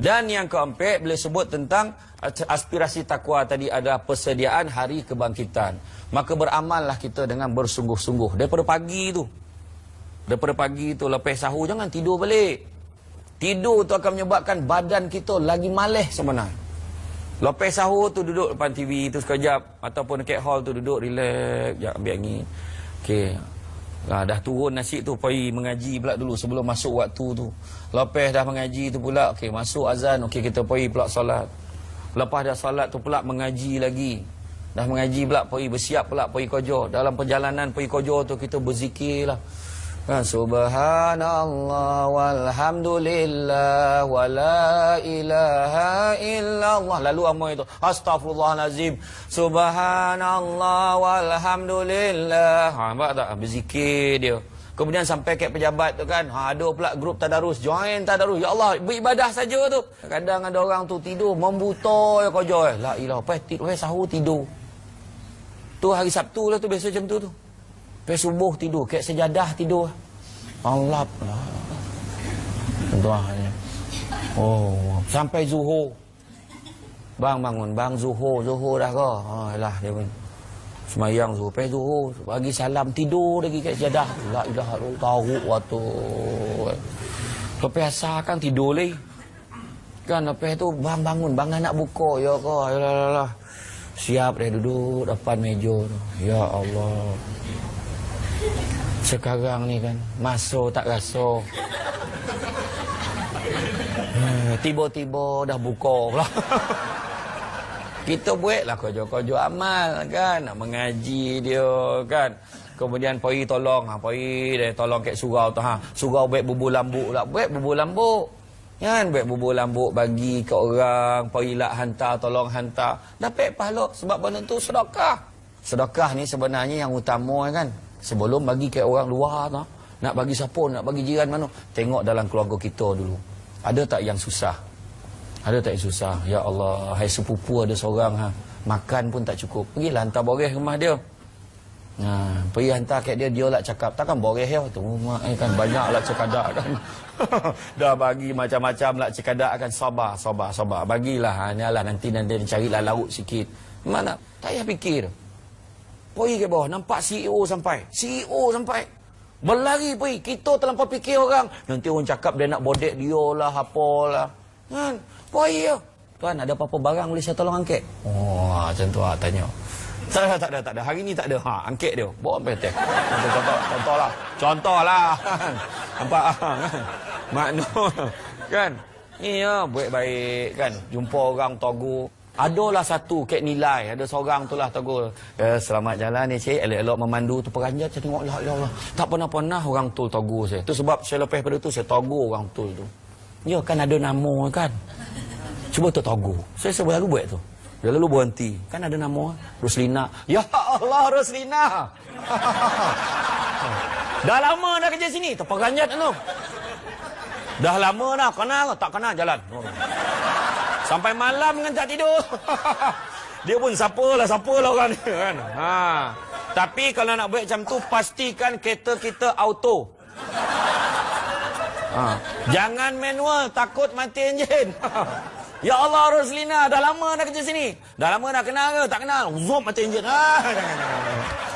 Dan yang keempat boleh sebut tentang aspirasi takwa tadi ada persediaan hari kebangkitan. Maka beramallah kita dengan bersungguh-sungguh daripada pagi tu. Daripada pagi tu lepas sahur jangan tidur balik. Tidur tu akan menyebabkan badan kita lagi maleh sebenarnya. Lepas sahur tu duduk depan TV tu sekejap ataupun dekat hall tu duduk relax, ambil angin. Okey, Ha, dah turun nasi tu pergi mengaji pula dulu sebelum masuk waktu tu. Lepas dah mengaji tu pula, okey masuk azan, okey kita pergi pula solat. Lepas dah solat tu pula mengaji lagi. Dah mengaji pula pergi bersiap pula pergi kerja. Dalam perjalanan pergi kerja tu kita berzikirlah. Ha, subhanallah walhamdulillah wala ilaha illallah. Lalu amal itu? Astagfirullahalazim subhanallah walhamdulillah. Ha nampak tak? Berzikir dia. Kemudian sampai ke pejabat tu kan ha ada pula grup tadarus. Join tadarus. Ya Allah beribadah saja tu. Kadang ada orang tu tidur membuta ya kerja eh la ilah apa tidur sahur tidur. Tu hari Sabtu lah tu biasa macam tu tu Lepas subuh tidur, kayak sejadah tidur. Allah. Tuan. Oh, sampai zuhur. Bang bangun, bang zuhur, zuhur dah ke? Ha lah dia pun. Semayang zuhur, lepas zuhur, bagi salam tidur lagi kat sejadah. La ilaha illallah, waktu. Lepas asar kan tidur lagi. Kan lepas tu bang bangun, bang nak buka ya ke? Yalah, Siap dia duduk depan meja tu. Ya Allah. Sekarang ni kan Masuk tak rasa eh, Tiba-tiba dah buka pula. Kita buat lah kerja-kerja amal kan Nak mengaji dia kan. Kemudian pergi tolong ha, Pergi dia tolong kat surau tu ha. Surau buat bubur lambuk pula. Buat bubur lambuk. Kan buat bubur lambuk bagi ke orang Pergi lah hantar tolong hantar Dapat pahala sebab benda tu sedekah. Sedekah ni sebenarnya yang utama kan Sebelum bagi ke orang luar tu, nak bagi siapa, nak bagi jiran mana, tengok dalam keluarga kita dulu. Ada tak yang susah? Ada tak yang susah? Ya Allah, hai sepupu ada seorang ha, makan pun tak cukup. Pergilah hantar boreh rumah dia. Ha, pergi hantar kat dia, dia lah cakap, takkan boreh ya? Tu rumah eh, kan banyak lah cekadak kan. Dah bagi macam-macam lah cekadak kan sabar, sabar, sabar. Bagilah, ha, lah nanti nanti carilah lauk sikit. Mana? Tak payah fikir. Pergi ke bawah, nampak CEO sampai. CEO sampai. Berlari pergi. Kita terlampau fikir orang. Nanti orang cakap dia nak bodek dia lah, apalah. Kan? Pergi ya. Tuan, ada apa-apa barang boleh saya tolong angkat? Oh, macam tu lah, tanya. Tak ada, tak ada, tak ada. Hari ni tak ada. Ha, angkat dia. Bawa sampai atas. Contoh, contoh lah. Contoh lah. Nampak kan? Makna. Kan? Ni ya, buat baik kan. Jumpa orang togu. Adalah satu kek nilai. Ada seorang tu lah tegur. Eh, selamat jalan ni cik. Elok-elok memandu tu peranjat. Saya tengok, ya Allah. Tak pernah-pernah orang tu tegur saya. Tu sebab saya lepas pada tu saya tegur orang tu tu. Ya kan ada nama kan. Cuba tu tegur. Saya sebab lalu buat tu. Dia lalu berhenti. Kan ada nama. Ruslina. Ya Allah Ruslina. Dah lama dah kerja sini. Terperanjat tu. Dah lama dah. Kenal tak kenal jalan. Sampai malam kan tak tidur. Dia pun siapalah, siapalah orang ni kan. Ha. Tapi kalau nak buat macam tu, pastikan kereta kita auto. Ha. Jangan manual, takut mati enjin. ya Allah Roslina, dah lama dah kerja sini. Dah lama dah kenal ke? Tak kenal. Zop mati enjin. Ha. Jangan, jangan.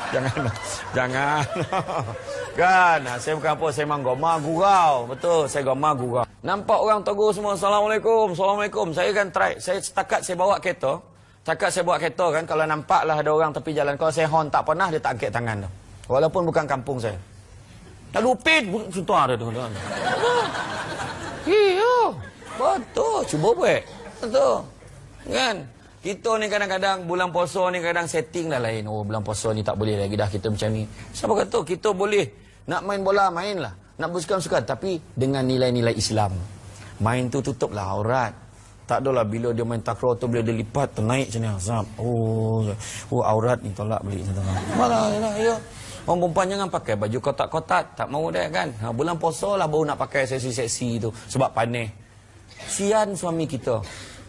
Kan, saya bukan apa, saya memang goma gurau. Betul, saya goma gurau. Nampak orang tegur semua, Assalamualaikum, Assalamualaikum. Saya kan try, saya setakat saya bawa kereta. Setakat saya bawa kereta kan, kalau nampaklah ada orang tepi jalan. Kalau saya horn tak pernah, dia tak angkat tangan tu. Walaupun bukan kampung saya. Tak lupit, contoh ada tu. Iya, betul. Cuba buat. Betul. Kan? Kita ni kadang-kadang bulan puasa ni kadang setting dah lain. Oh bulan puasa ni tak boleh lagi dah kita macam ni. Siapa kata kita boleh nak main bola mainlah nak bersukan-sukan tapi dengan nilai-nilai Islam. Main tu tutuplah aurat. Tak adalah bila dia main takraw tu bila dia lipat ternaik macam ni azab. Oh, oh aurat ni tolak balik. Malah ya. ya. Orang perempuan jangan pakai baju kotak-kotak. Tak mau dah kan. Ha, bulan puasa lah baru nak pakai seksi-seksi tu. Sebab panih. Sian suami kita.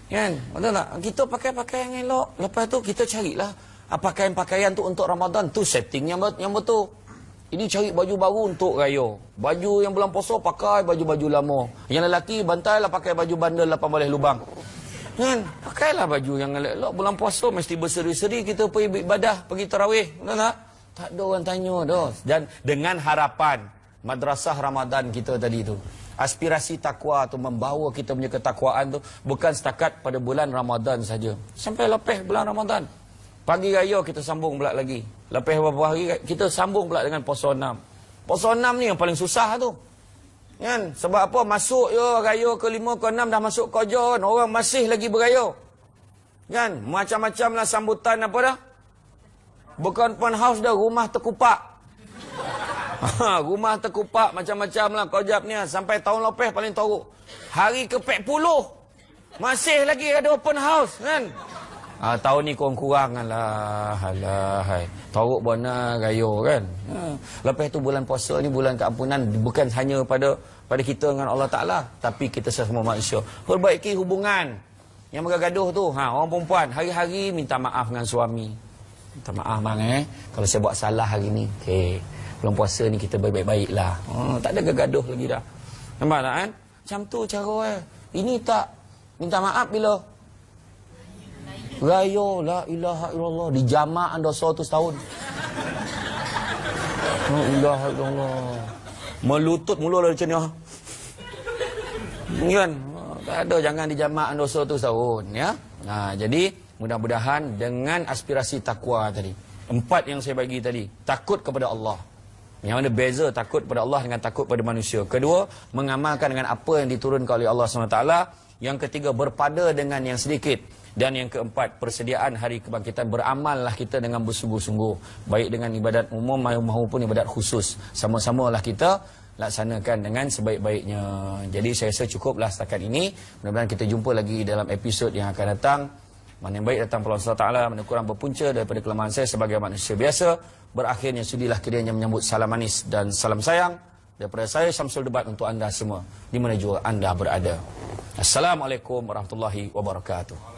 Kan? Betul tak? Kita pakai pakaian yang elok. Lepas tu kita carilah pakaian-pakaian tu untuk Ramadan. Tu setting yang, yang betul. Ini cari baju baru untuk raya. Baju yang bulan puasa pakai baju-baju lama. Yang lelaki bantailah pakai baju bandel 18 lubang. Kan? Pakailah baju yang elok-elok. Bulan puasa mesti berseri-seri kita pergi beribadah, pergi tarawih. Betul tak? Tak ada orang tanya dah. Dan dengan harapan madrasah Ramadan kita tadi tu. Aspirasi takwa tu membawa kita punya ketakwaan tu bukan setakat pada bulan Ramadan saja. Sampai lepas bulan Ramadan. Pagi raya kita sambung pula lagi. Lepas beberapa hari kita sambung pula dengan puasa 6. Puasa 6 ni yang paling susah tu. Kan? Sebab apa? Masuk yo raya ke 5 ke 6 dah masuk kerja kan. Orang masih lagi beraya. Kan? Macam-macam lah sambutan apa dah? Bukan open house dah, rumah terkupak. Ha, rumah terkupak macam-macam lah kau jawab ni sampai tahun lepas paling teruk. Hari ke 40 masih lagi ada open house kan? Ha, tahun ni kurang-kurang lah. Alah, hai. Teruk bona raya kan? Ha. Lepas tu bulan puasa ni bulan keampunan bukan hanya pada pada kita dengan Allah Taala, tapi kita sesama manusia. Perbaiki hubungan yang bergaduh tu. Ha, orang perempuan hari-hari minta maaf dengan suami. Minta maaf bang eh kalau saya buat salah hari ni. Okey bulan puasa ni kita baik-baik lah. Oh, tak ada gegaduh lagi dah. Nampak tak kan? Macam tu cara eh. Ini tak minta maaf bila Raya la ilaha illallah di jamaah dosa tu setahun. La ilaha illallah. Melutut mula dari macam ni. ah. Kan? Tak ada jangan di jamaah dosa tu setahun ya. Nah, jadi mudah-mudahan dengan aspirasi takwa tadi. Empat yang saya bagi tadi. Takut kepada Allah. Yang mana beza takut pada Allah dengan takut pada manusia. Kedua, mengamalkan dengan apa yang diturunkan oleh Allah SWT. Yang ketiga, berpada dengan yang sedikit. Dan yang keempat, persediaan hari kebangkitan. Beramallah kita dengan bersungguh-sungguh. Baik dengan ibadat umum maupun ibadat khusus. Sama-samalah kita laksanakan dengan sebaik-baiknya. Jadi saya rasa cukuplah setakat ini. Mudah-mudahan kita jumpa lagi dalam episod yang akan datang. Mana yang baik datang pada Allah Ta'ala Mana kurang berpunca daripada kelemahan saya sebagai manusia biasa Berakhirnya sudilah kiranya menyambut salam manis dan salam sayang Daripada saya Syamsul Debat untuk anda semua Di mana juga anda berada. Assalamualaikum warahmatullahi wabarakatuh